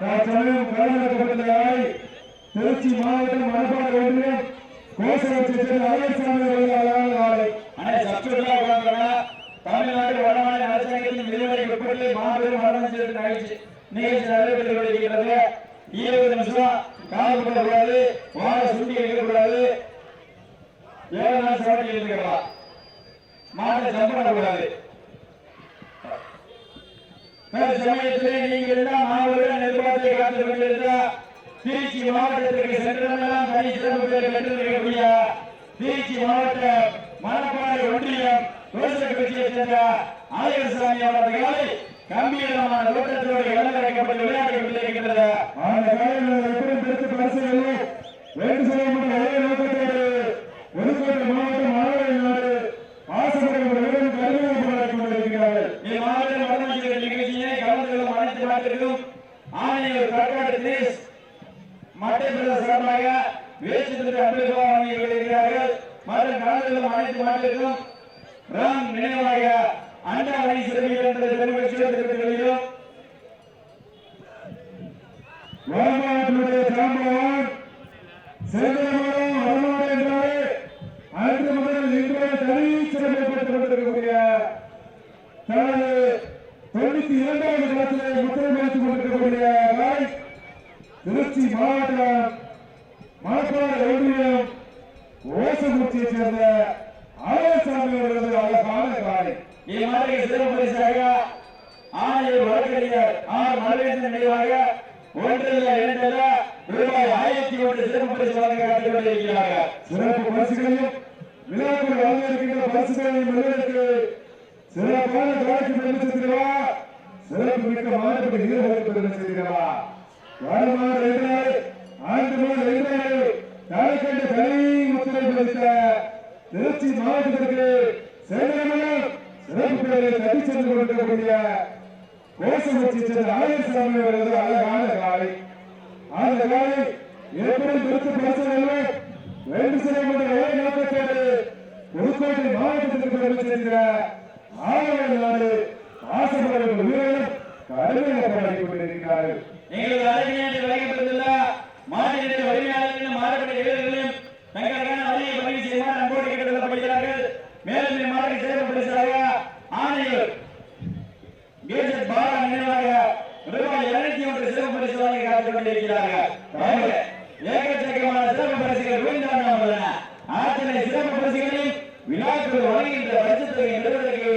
தற்சமயம் திருச்சி மாவட்டம் மணப்பாறை ஒன்றியம் கோசவத்தை சேர்ந்த அழகசாமி அவர்கள் நாளை அனை சத்துருலா உடம்புறா தமிழ்நாடு வடமாநில அரசாங்கத்தின் உட்பட்டு மாபெரும் வடமஞ்சள் நிகழ்ச்சி நிகழ்ச்சி நடைபெற்று வருகிறது இருபது நிமிஷம் கால் பண்ணக்கூடாது சுண்டி இருக்கக்கூடாது ஏழு நாள் சவாட்டி இருக்கலாம். மாட்டை ஜம்ப் சமயத்திலே நீங்கள் எல்லாம் மாவட்ட நிர்வாகத்தை காத்து கொண்டிருந்தால் திருச்சி மாவட்டத்திற்கு சென்றதெல்லாம் தனி சிறப்பு பேர் பெற்றிருக்கக்கூடிய திருச்சி மாவட்ட மணப்பாறை ஒன்றியம் ரோசக கட்சியை சேர்ந்த ஆயர்சாமி அவர்களை கம்பீரமான தோட்டத்தோடு இழந்திருக்கப்பட்டு விளையாடி கொண்டிருக்கின்றது. அந்த காலையில் எப்படி பெருத்து பரிசுகளை வேண்டு செய்யப்பட்ட ஒரே நோக்கத்தோடு மாவட்டம் மாணவர்கள் நாடு ஆசைப்படும் வீரர்கள் கருவியை போராடி கொண்டிருக்கிறார்கள் இம்மாவட்ட வடமஞ்சிகள் நிகழ்ச்சியை கலந்து கொள்ளும் அனைத்து நாட்டிற்கும் ஆணையர் தற்காட்டு தினேஷ் மட்டை பிரதேச சார்பாக வேட்சித்திற்கு அன்பளிப்பாக வழங்கி வருகிறார்கள் மற்றும் கலந்து அனைத்து மாநிலத்திலும் நினைவாக அண்ணா அணி சிறுமிகள் என்ற பெருமகிழ்ச்சியோடு தெரிவித்துக் வடமாவட்டத்துடைய சாம்பவான் சேதனமரம் வடமாடு என்றாலே அன்று முதல் இன்று வரை தனி சிறமைப்பட்டுக் கொண்டிருக்கக்கூடிய தனது தொண்ணூத்தி இரண்டாவது காலத்திலே முத்திரை வைத்துக் கொண்டிருக்கக்கூடிய நாய் திருச்சி மாவட்டம் மணப்பாறை ஒன்றியம் ஓசகுச்சியைச் சேர்ந்த ஆலசாமி அவர்களது அழகான காலை இம்மாதிரி சிறப்பு பரிசாக ஆணையர் வழக்கறிஞர் ஆர் மலவேந்தன் நினைவாக ஒன்றில் இரண்டில் ரூபாய் ஆயிரத்தி ஒன்று சிறப்பு பரிசு வழங்க சிறப்பு பரிசுகளையும் விழாக்கள் வழங்க பரிசுகளையும் வெல்வதற்கு சிறப்பான காட்சி பெருமை சிறப்பு மிக்க மாறுபட்ட வீரர்களுக்கு பெருமை செய்திருவா வாடுமாறு என்றால் ஆண்டு மாதம் என்றால் தலைக்கண்ட தனி முத்திரை பதித்த திருச்சி மாவட்டத்திற்கு சேதனமலம் சிறப்பு பெயரை தட்டி சென்று கொண்டிருக்கக்கூடிய கோசமச்சி அவர்களது அழகான காலை அந்த காலை ஏற்படும் குறித்து பேசவில்லை வேண்டு செய்யப்பட்ட ஒரே நோக்கத்தோடு புதுக்கோட்டை மாவட்டத்திற்கு பெருமை சேர்க்கிற ஆலய நாடு ஆசைப்படும் வீரர்கள் கடுமையாக போராடி கொண்டிருக்கிறார்கள். எங்களது அழகினாட்டு வழங்கப்பட்டுள்ள மாநில உரிமையாளர்களும் மாறுபட்ட வீரர்களும் தங்களுக்கான வழியை பதிவு செய்யுமாறு அன்போடு கேட்டுக்கொள்ளப்படுகிறார்கள். மேலும் இம்மாதிரி சிறப்பு பரிசாக ஆணையர் பாலா நினைவாக ரூபாய் இருநூத்தி ஒன்று சிறப்பு காத்துக் கொண்டிருக்கிறார்கள் பாருங்க, ஏக்கச்சக்கமான சிறப்பு பரிசுகள் விழுந்தாங்க உள்ளன அத்தனை சிறப்பு பரிசுகளையும் விழாக்கள் வழங்குகின்ற பட்சத்தை நிறுவனத்துக்கு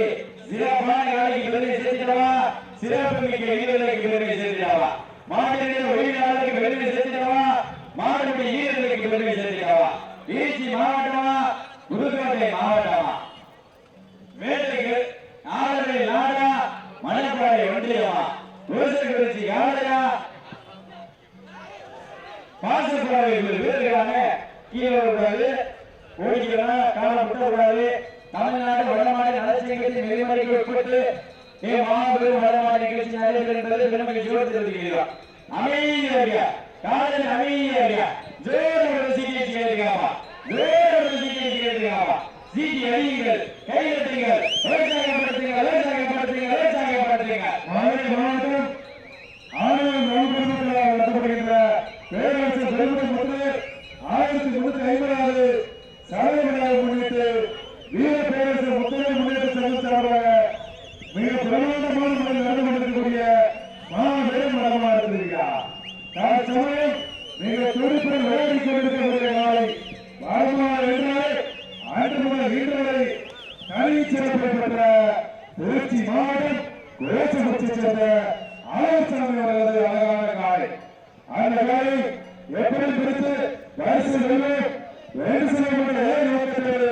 சிறப்பான வேலைக்கு பெருமை சேர்த்திடவா சிறப்பு மிக்க வீரர்களுக்கு பெருமை சேர்த்திடவா மாநில உரிமையாளருக்கு பெருமை சேர்த்திடவா மாநில வீரர்களுக்கு பெருமை சேர்த்திடவா திருச்சி மாவட்டமா? புதுக்கோட்டை மாவட்டமா? மேட்டுக்கு ஆதரவை நாடா? மணப்பாறை ஒன்றியமா? விவசாயி யாரையா பாசப்படாத வீரர்களான கீழே கூடாது ஓடிக்கலாம் காலம் விட்டக்கூடாது தமிழ்நாடு வடமாநில நலச்சங்கத்தின் நெறிமுறைக்கு உட்பட்டு ஏ மாபெரும் வடமாநில நிகழ்ச்சி நடைபெறுகிறது பெருமகிழ்ச்சியோடு அமைதி அமைதியா காதல் அமைதி அமைதியா ஜோரோட சீக்கிரம் கேட்டுக்காமா ஜோரோட சீக்கிரம் கேட்டுக்காமா சீட்டி அடியுங்கள் கையெழுத்துங்கள் விவசாயப்படுத்துங்க விவசாயப்படுத்துங்க விவசாயப்படுத்துங்க மதுரை மாவட்டம் ஆணையம் நவீனத்தில் நடத்தப்படுகின்ற பேரரசு பெருமை முத்து ஆயிரத்தி முன்னூத்தி ஐம்பதாவது சாலை விழாவை முன்னிட்டு வீர பேரரசு முத்திரை முன்னேற்ற சங்கம் சார்பாக மிக பிரமாண்டமான முறையில் நடந்து கொண்டிருக்கக்கூடிய மாபெரும் மரமாக இருந்திருக்கிறார் தற்சமயம் மிக துடிப்புடன் விளையாடி கொண்டிருக்கக்கூடிய நாளை வாழ்மாறு என்றால் அன்று முதல் இன்று வரை தனி சிறப்பு பெற்ற திருச்சி மாவட்டம் கோச்சமுச்சி சேர்ந்த ஆலோசனை அவர்களது அழகான காலை அந்த காலை எப்படி பிடித்து பரிசு வெல்லும் வேறு செய்யப்பட்ட ஒரே நோக்கத்தோடு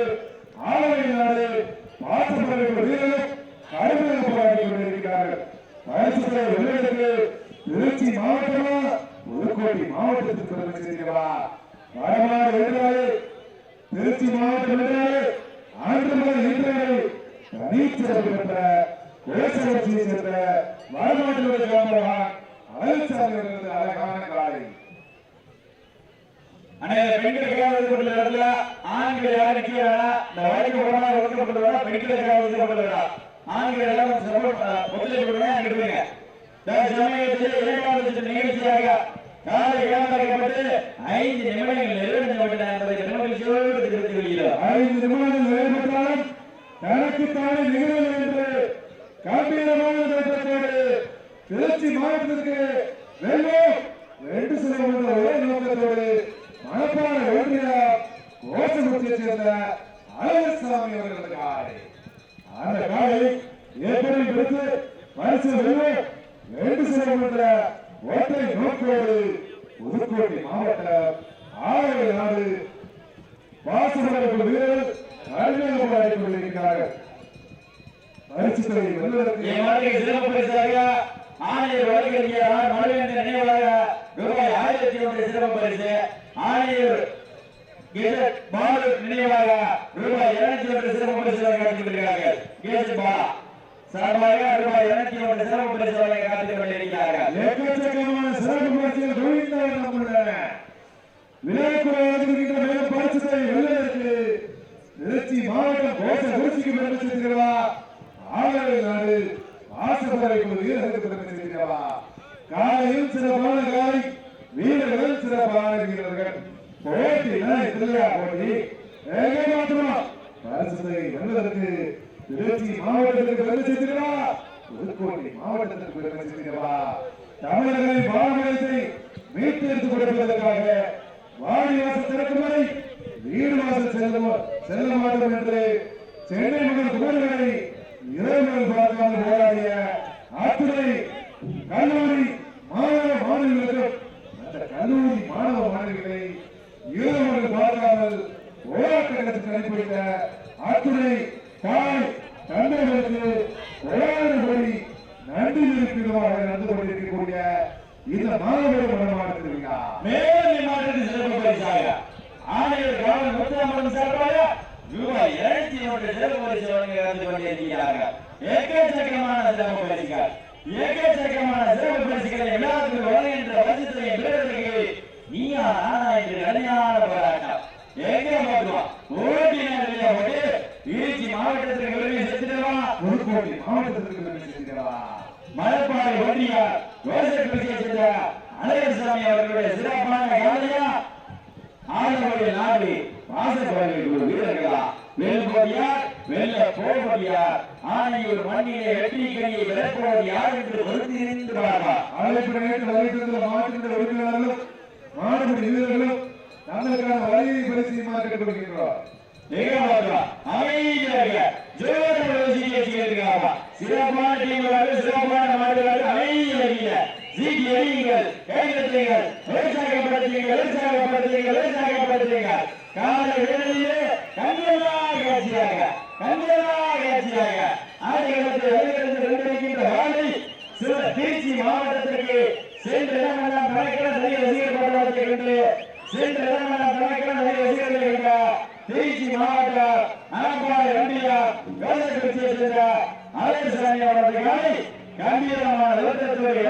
ஆலய நாடு பாசப்பட வீரர்கள் கடுமையாக போராடி கொண்டிருக்கிறார்கள் பரிசுகளை வெல்வதற்கு திருச்சி மாவட்டமா புதுக்கோட்டை மாவட்டத்திற்கு பெருமை செய்கிறவா வடமாறு வென்றாலே திருச்சி மாவட்டம் என்றாலே ஆண்டு முதல் இன்று வரை தனிச்சிறப்பு பெற்ற கோசவர்ச்சியை சேர்ந்த வடமாட்டினுடைய கிராமமாக அழகுசாமி அவர்களது அழகான காலை அண்ணே பெண்களுக்காக கொண்டு இடத்துல ஆண்கள் யாரும் நிக்க வேணாம். இந்த வழக்கு போனா ஒதுக்கப்பட்டு வேணா பெண்களுக்காக ஒதுக்கப்பட்டு வேணாம். ஆண்கள் எல்லாம் ஒத்துழைப்பு கொடுங்க அங்கிட்டு சமயத்தில் இரண்டாவது காலை ஐந்து நிமிடங்கள் நிறைவடைந்து என்பதை பெருமகிழ்ச்சியோடு தெரிவித்துக் கொள்கிறோம். ஐந்து நிமிடங்கள் நிறைவேற்றாலும் தனக்குத்தானே நிகழவில்லை என்று கம்பீரமான தோற்றத்தோடு திருச்சி மாவட்டத்திற்கு வெல்லும் ரெண்டு சிலம் ஒரே நோக்கத்தோடு மணப்பாறை ஒன்றிய கோஷமுத்தியைச் சேர்ந்த அழகசாமி அவர்களது அவர்களுக்காக. அந்த காலை ஏற்கனவே எடுத்து பரிசு வெளியே ரெண்டு சிலம் என்ற ஒற்றை நோக்கோடு புதுக்கோட்டை மாவட்டம் ஆலய நாடு வாசகர்கள் வீரர்கள் கடுமையாக போராடிக் கொண்டிருக்கிறார்கள் பரிசு தொகை வெல்வதற்கு சிறப்பு பரிசாக ஆணையர் வழங்கறிஞர் மனுவேந்தர் நினைவாக ரூபாய் ஆயிரத்தி ஒன்று சிறப்பு பரிசு. ஆணையர் நினைவாக ரூபாய் இருநூத்தி ஒன்று சிறப்பு பரிசு வழங்க சார்பாக ரூபாய் இருநூத்தி ஒன்று சிறப்பு பரிசு காத்துக் கொண்டிருக்கிறார்கள் எக்கச்சக்கமான சிறப்பு பரிசுகள் குவிந்தவர் நம்முடைய. விநாயகர் வழங்குகின்ற மேலும் பரிசுகளை வெல்வதற்கு திருச்சி மாவட்டம் கோஷ நாடு காலையில் சிறப்பான காலை வீரர்கள் சிறப்பான வீரர்கள் போட்டி இல்லையா போட்டி ஏக மாத்திரமா பரிசுகளை வெல்வதற்கு திருச்சி மாவட்டத்திற்கு பெருமை சேர்க்கிறவா புதுக்கோட்டை மாவட்டத்திற்கு பெருமை சேர்க்கிறவா தமிழர்களின் பாரம்பரியத்தை மீட்டெடுத்துக் கொடுப்பதற்காக வாடி வாசல் திறக்கும் வரை வீடு வாசல் செல்ல செல்ல மாட்டோம் என்று சென்னை மக்கள் குமரிகளை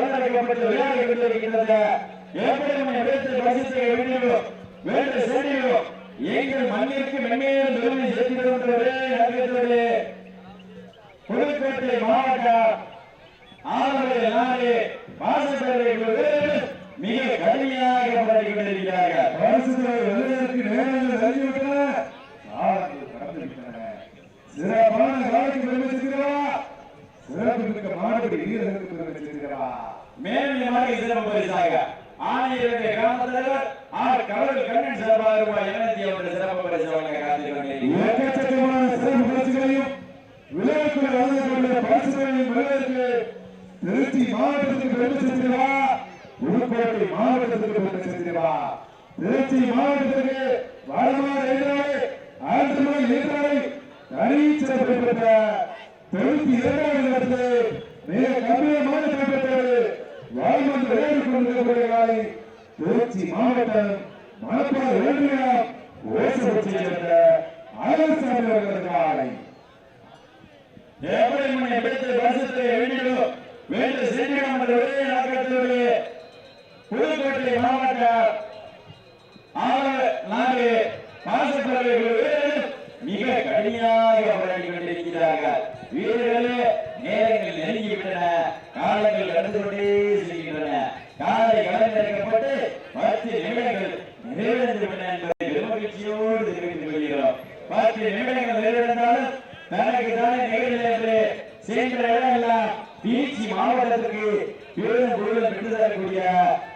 நிலத்தத்தோடு விளையாடி கொண்டிருக்கின்றது எப்படி நம்மை எடுத்து பரிசு எங்கள் மண்ணிற்கு பெருமை புதுக்கோட்டை வாசப்பேரவைகள் மிக கடுமையாக போராடி கொண்டிருக்கிறார்கள் சிறப்பான காலைக்கு பெருமை சேர்க்கிறவா சிறப்பு வீரர்களுக்கு பெருமை சேர்க்கிறவா சிறப்பு பரிசாக ஆணையருடைய கிராம தலைவர் ஆர் கடவுள் கண்ணன் சார்பாக ரூபாய் இருநூத்தி சிறப்பு பரிசு வழங்க காத்துக் கொண்டிருக்கிறார் சிறப்பு பரிசுகளையும் விளையாட்டுகள் வழங்கக்கூடிய பரிசுகளையும் திருச்சி மாவட்டத்துக்கு பெருமை சேர்க்கிறவா புதுக்கோட்டை மாவட்டத்துக்கு பெருமை சேர்க்கிறவா திருச்சி மாவட்டத்திற்கு வடமாறு எதிராளி ஆந்திரமான எதிராளி தனி சிறப்பு பெற்ற தொண்ணூத்தி இரண்டாவது இடத்திலே மிக கம்பீரமான கைப்பற்றோடு வாழ்மன் விளையாடி கொண்டிருக்கக்கூடிய காலை திருச்சி மாவட்டம் மணப்பாறை ஒன்றியம் ஓசபட்சியை சேர்ந்த அழகசாமி காலை. எப்படி முன்னை எடுத்து வருஷத்தை வேண்டும் வேண்டு சென்றிடம் என்ற ஒரே நோக்கத்தோடு புதுக்கோட்டை மாவட்ட ஆளுநர் நாடு பாசப்பறவைகள் மிக கடுமையாக போராடி கொண்டிருக்கிறார்கள் வீரர்களே நேரங்கள் நெருங்கிவிட்டன காலங்கள் கடந்து கொண்டே செல்கின்றன காலை கலந்திருக்க பொருளும் பெற்று தரக்கூடிய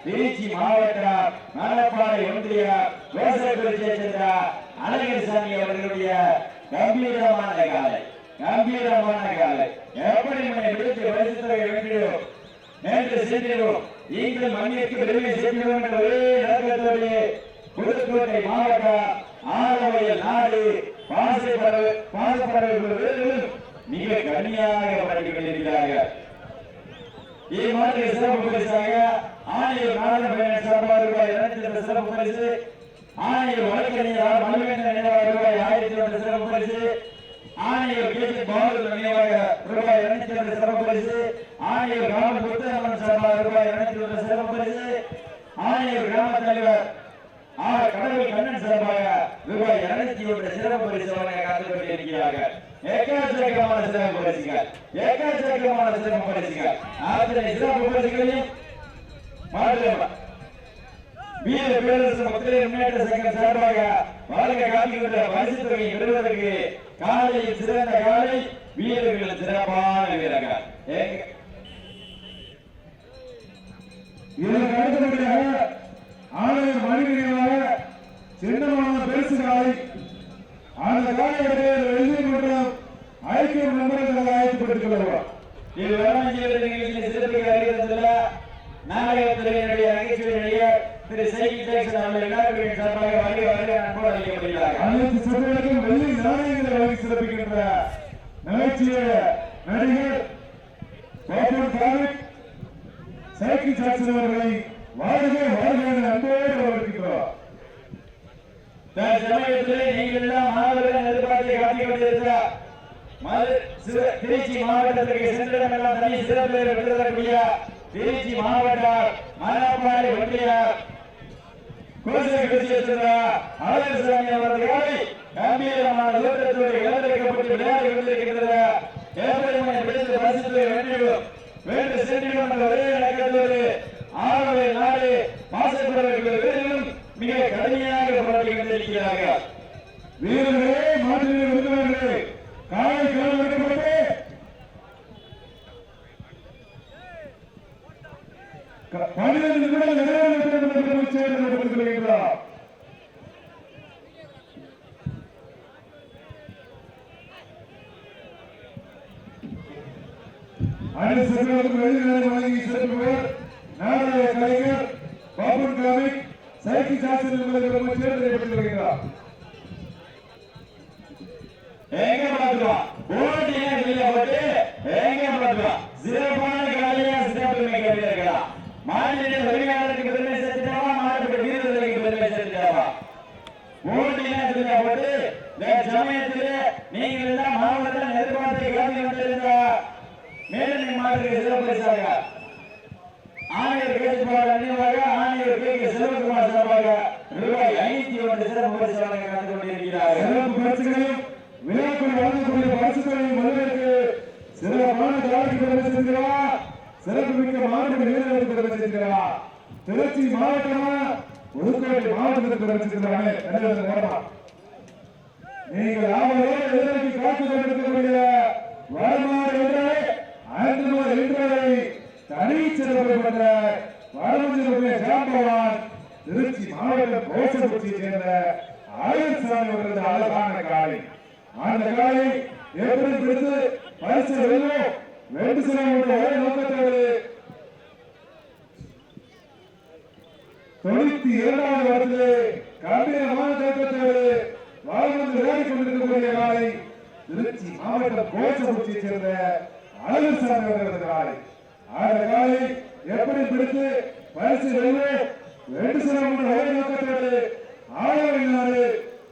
திருச்சி மாவட்ட மணப்பாறை ஒன்றிய ரோசகுறிச்சியை சேர்ந்த அழகர் சாமி அவர்களுடைய கம்பீரமான காலை கம்பீரமான காலை. எப்படி விடுத்து பிடித்து வரிசை வேண்டும் நேற்று சென்றோம் நீங்கள் மண்ணிற்கு பெருமை சேர்க்கிறோம் என்ற ஒரே நோக்கத்தோடு புதுக்கோட்டை மாவட்டம் ஆலவயல் நாடு பாசப்பறவை பாசப்பறவைகள் மிக கனியாக படித்துக் கொண்டிருக்கிறார்கள். இம்மாதிரி சிறப்பு பரிசாக ஆணையர் நாடு சார்பாக ரூபாய் இருநூத்தி ரெண்டு சிறப்பு பரிசு. ஆணையர் வழக்கறிஞர் மணிவேந்தன் நினைவாக ரூபாய் ஆயிரத்தி ரெண்டு சிறப்பு பரிசு. ஆணையர் கேசி பாலு நினைவாக ரூபாய் இருநூத்தி ரெண்டு சிறப்பு பரிசு. ஆணையர் கிராம புத்தகமன் சார்பாக ரூபாய் இருநூத்தி ரெண்டு சிறப்பு பரிசு. ஆணையர் கிராம தலைவர் ஆர் கடவுள் கண்ணன் சார்பாக ரூபாய் இருநூத்தி ஒன்று சிறப்பு பரிசு வழங்க காத்துக் கொண்டிருக்கிறார்கள் ஏகாச்சக்கமான சிறப்பு பரிசுகள். ஏகாச்சக்கமான சிறப்பு பரிசுகள். அத்தனை சிறப்பு பரிசுகளையும் முன்னேற்ற சங்கம் சார்பாக வாழ்க காண்கின்ற பரிசு தொகையை பெறுவதற்கு காலையில் சிறந்த காலை வீரர்கள் சிறப்பான வீரர்கள். இதற்கு அடுத்தபடியாக சின்னமான பெருசு காலை அந்த வெள்ளி மற்றும் ஐக்கியம் நண்பர்கள் ஆயத்தப்பட்டுக் கொள்வோம் இது வேளாண்மையில் நிகழ்ச்சியில் சிறப்பிக்க நாடகத்துறையினுடைய நகைச்சுவை திரு சைகி ஜாக்சன் அவர்கள் எல்லாருக்கும் சார்பாக வருகை வருகை அன்போடு அளிக்கப்படுகிறார்கள் அனைத்து சிறுவர்களுக்கும் வெள்ளி நாணயங்களை வழங்கி சிறப்பிக்கின்ற நகைச்சுவை நடிகர் சைக்கிள் அவர்களை வாழ்க வாழ்க என அன்போடு நீங்கள் எல்லாம் மாணவர்கள் எதிர்பார்த்தை காட்டிக் கொண்டிருக்கிறார் திருச்சி மாவட்டத்திற்கு சென்றிடமெல்லாம் தனி சிறப்பு திருச்சி மணப்பாறை கோசை குறிச்சியை சேர்ந்த அழகர்சாமி அவர்களை கம்பீரமான தோற்றத்தோடு இழந்திருக்கப்பட்டு விளையாடி கொண்டிருக்கின்றது ஏப்ரல் பிடித்து பரிசுத்தை வேண்டும் வேண்டு சென்றிடும் என்ற ஆகவே நாடு மாசப்படுவர்கள் வீரர்களும் மிக கடுமையாக போராடி கொண்டிருக்கிறார்கள். வீரர்களே மாற்றினை விருந்தினர்களே காலை களம் எடுக்கப்பட்டு க- பன்னிரண்டு நிமிடம் நிறைவேற்ற அணி போட்டியை போட்டு இந்த நீங்கள் எல்லாம் மாவட்டத்தில் எதிர்பார்த்தை காட்டி கொண்டிருந்த மேலும் மாதிரி சிறப்பு பரிசாக ஆணையர் கேட்டுப்பாடு அணிவாக ஆணையர் கே கே செல்வகுமார் சார்பாக ரூபாய் ஐநூத்தி ஒன்று சிறப்பு பரிசு வழங்க கலந்து கொண்டிருக்கிறார்கள். சிறப்பு பரிசுகளையும் விழாக்கள் வழங்கக்கூடிய பரிசுகளையும் வருவதற்கு சிறப்பான ஜாதிக்கு பெருமை சிறப்பு மிக்க மாவட்ட வீரர்களுக்கு பெருமை திருச்சி மாவட்டமா? புதுக்கோட்டை மாவட்டத்திற்கு பெருமை சேர்க்கிறாங்க என்ன நீங்கள் ஆவலோடு எதிர்க்கு காத்து கொண்டிருக்கக்கூடிய வரமாறு என்றே ஐந்து என்றதை தனி சிறப்பு பெற்ற வடமஞ்சினுடைய ஜாம்பவான் திருச்சி மாவட்டம் கோசகுச்சியை சேர்ந்த ஆயுள் ஆயுர்சாமி அவர்களது அழகான காலை அந்த காலை எப்படி பிடித்து பரிசு வெல்லும்? வெண்டு சிலம் என்ற ஒரே நோக்கத்தோடு தொண்ணூத்தி இரண்டாவது வருடத்திலே கம்பீர தோற்றத்தோடு வாழ்ந்து விளையாடி கொண்டிருக்கக்கூடிய காலை திருச்சி மாவட்டம் கோச்சபுச்சியை சேர்ந்த அழகு சாமி அவர்களது காலை. அந்த காலை எப்படி பிடித்து பரிசு வெல்ல ரெண்டு சிலம் ஒரே நோக்கத்தோடு ஆழவினாறு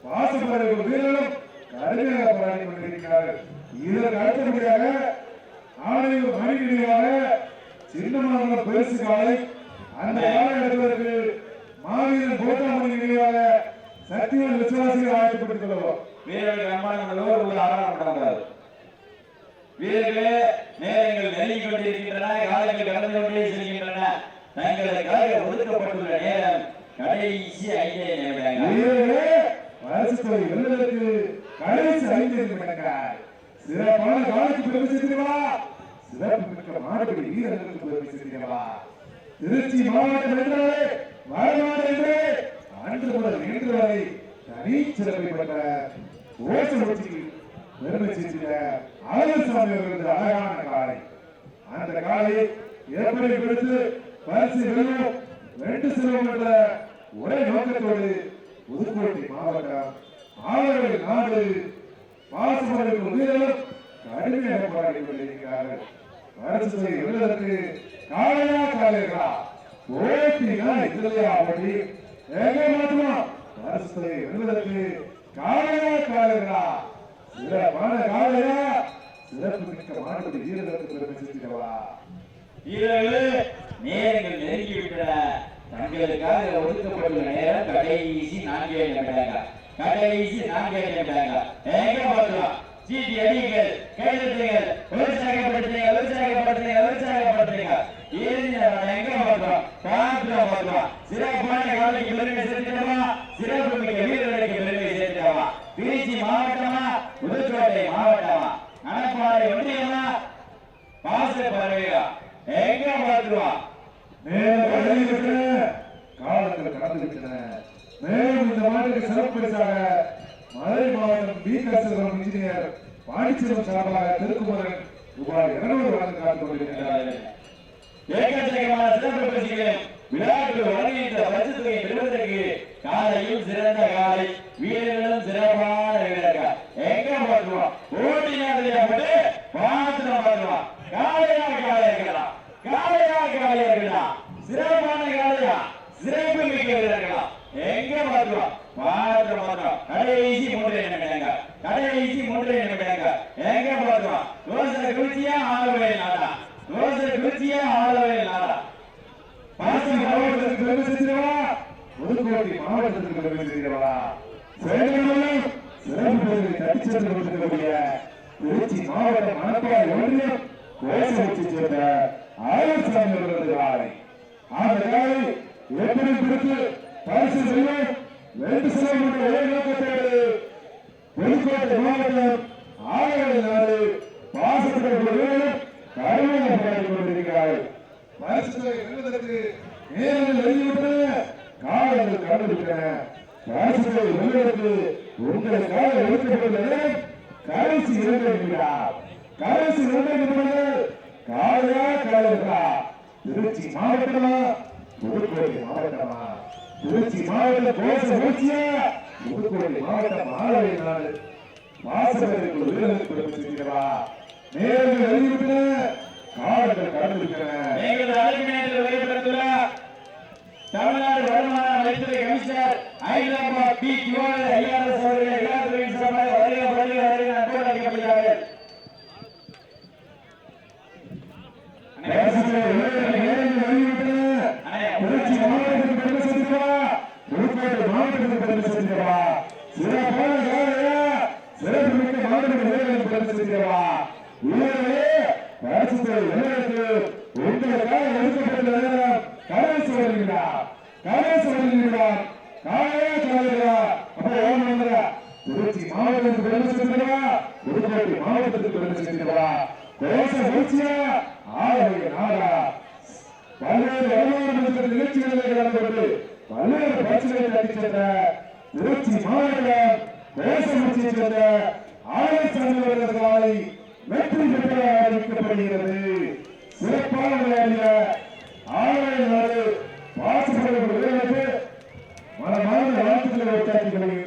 பாசப்படைப்பு வீரர்களும் கடுமையாக போராடி கொண்டிருக்கிறார்கள் இதற்கு அடுத்தபடியாக ஆணையம் மணி நினைவாக சின்னமான பெருசு காலை அந்த காலகட்டத்திற்கு மாவீரன் கோட்டாமணி நினைவாக சக்திவன் விசுவாசிகள் அழைக்கப்பட்டுக் கொள்வோம் வீரர்கள் அம்மானங்களோடு உள்ள ஆராயம் பண்ணக்கூடாது வீரர்களே நேரங்கள் நெருங்கிக் கொண்டிருக்கின்றன காலங்கள் கடந்து கொண்டே செல்கின்றன தங்களுக்காக ஒதுக்கப்பட்டுள்ள நேரம் கடைசி ஐந்தே நிமிடங்கள் வீரர்களே பரிசுத்தொகை வெல்வதற்கு கடைசி ஐந்து நிமிடங்கள் சிறப்பான காலத்துக்கு பெருமை சிறப்பு மிக்க மாடுபடி வீரர்களுக்கு பெருமை சேர்க்கிறவா திருச்சி மாவட்டம் என்றாலே வரலாறு என்றே அன்று முதல் இன்று வரை தனி சிறப்பை பெற்ற ஓசமச்சி பெருமை செய்த ஆலசாமி அவர்களது அழகான காலை அந்த காலை எப்படி பிடித்து பரிசு வெல்லும் ரெண்டு செல்வம் என்ற ஒரே நோக்கத்தோடு புதுக்கோட்டை மாவட்டம் ஆலவர்கள் நாடு பாசுமதிக்கு உயிரிலும் கடுமையாக போராடி கொண்டிருக்கிறார்கள் அரசு எழுதற்கு காலையா காலையா? போட்டினா இதுலையா அப்படி எங்க மாட்டுமா அரசு எழுதற்கு காலையா காலையா? சிறப்பான காலையா? சிறப்பு மிக்க மாணவர்கள் வீரர்களுக்கு பெருமை வீரர்களே நேரங்கள் நெருங்கி விட்டன தங்களுக்காக ஒதுக்கப்பட்டுள்ள நேரம் கடைசி நான்கே நிமிடங்கள் கடைசி நான் நிமிடங்கள் எங்க பார்க்கலாம் சீட்டி அடிங்கள் கைதட்டுங்கள் உற்சாகப்படுத்துங்க உற்சாகப்படுத்துங்க உற்சாகப்படுத்துங்க ஏறி நேரம் எங்க பார்க்கலாம் பார்க்கலாம் பார்க்கலாம் சிறப்பான காலைக்கு பெருமை சேர்த்துட்டவா சிறப்பு மிக்க வீரர்களுக்கு பெருமை சேர்த்துட்டவா திருச்சி மாவட்டமா? புதுக்கோட்டை மாவட்டமா? மணப்பாறை ஒன்றியமா? பாச பறவையா எங்க பார்த்துருவான் மேலும் அறிவிக்கிற கடந்து விட்டன மேலும் இந்த மாட்டுக்கு சிறப்பு பரிசாக மதுரை மாவட்டம் பி கசலம் இன்ஜினியர் பாண்டிச்சேரி சார்பாக திருக்குமரன் ரூபாய் இருநூறு வழங்க காத்துக் கொண்டிருக்கிறார்கள் ஏக்கச்சக்கமான சிறப்பு பரிசுகள் விழாக்கள் வழங்குகின்ற பரிசு பெறுவதற்கு காலையும் சிறந்த காலை வீரர்களும் சிறப்பான வீரர்கள். எங்க பார்க்கலாம் ஓட்டி நேரத்தில் போட்டு பாத்திரம் பார்த்துருவான் காலையா காலை இருக்கலாம். காலையா காலை இருக்கலாம். சிறப்பான காலையா சிறப்பு மிக்க வீரர்களா எங்க பார்த்துருவான் பாத்திரம் பார்த்துருவான் கடைசி மூன்று நிமிடங்க கடைசி மூன்று நிமிடங்க எங்க பார்த்துருவான் ரோசனை குளிச்சியா ஆளுவை நாடா ரோசனை குளிச்சியா ஆளுவை நாடா பாசி மாவட்டத்திற்கு பெருமை சேர்க்கிறவா புதுக்கோட்டை மாவட்டத்திற்கு பெருமை சேர்க்கிறவா செயல்களும் சிறப்பு பெருமை தட்டி சென்று கொண்டிருக்கக்கூடிய திருச்சி மாவட்டம் மணப்பாறை ஒன்றியம் கோசவத்தை சேர்ந்த ஆயுர்சாமி அவர்களது காலை அந்த காலை எப்படி பிடித்து பரிசு செய்வோம் ரெண்டு சிலம் என்ற ஒரே நோக்கத்தோடு புதுக்கோட்டை மாவட்டம் ஆலய நாடு பாசத்துடன் வீரர்கள் கடுமையாக கொண்டிருக்கிறார்கள் பரிசுகளை வெல்வதற்கு நேரங்கள் வெளியிட்டன காலங்கள் கடந்து பரிசுகளை வெல்வதற்கு உங்கள் காலம் ஒதுக்கப்பட்ட கடைசி இரண்டு நிமிடம் கடைசி இரண்டு நிமிடங்கள் காலையா காலையா திருச்சி மாவட்டமா புதுக்கோட்டை மாவட்டமா திருச்சி மாவட்டம் கோச ஊச்சியா புதுக்கோட்டை மாவட்டம் ஆலய நாடு வாசகர்களுக்கு வீரர்களுக்கு நேரில் செல்கிறார் காலையா செல்கிறார் அப்புறம் ஏன் நடந்தார் திருச்சி மாவட்டத்துக்கு பெருமை செல்கிறா புதுக்கோட்டை மாவட்டத்துக்கு பெருமை செல்கிறா தேச முயற்சியா ஆளுடைய நாடா. பல்வேறு வரலாறு நிகழ்ச்சிகளில் கலந்து கொண்டு பல்வேறு பிரச்சனைகளை நடத்தி சென்ற திருச்சி மாவட்டம் தேச முயற்சியை சென்ற ஆலய சந்திரவர்களை வெற்றி பெற்ற அறிவிக்கப்படுகிறது. சிறப்பான விளையாடிய ஆலய நாடு பாசுகளை கலந்து வைத்தார்கள்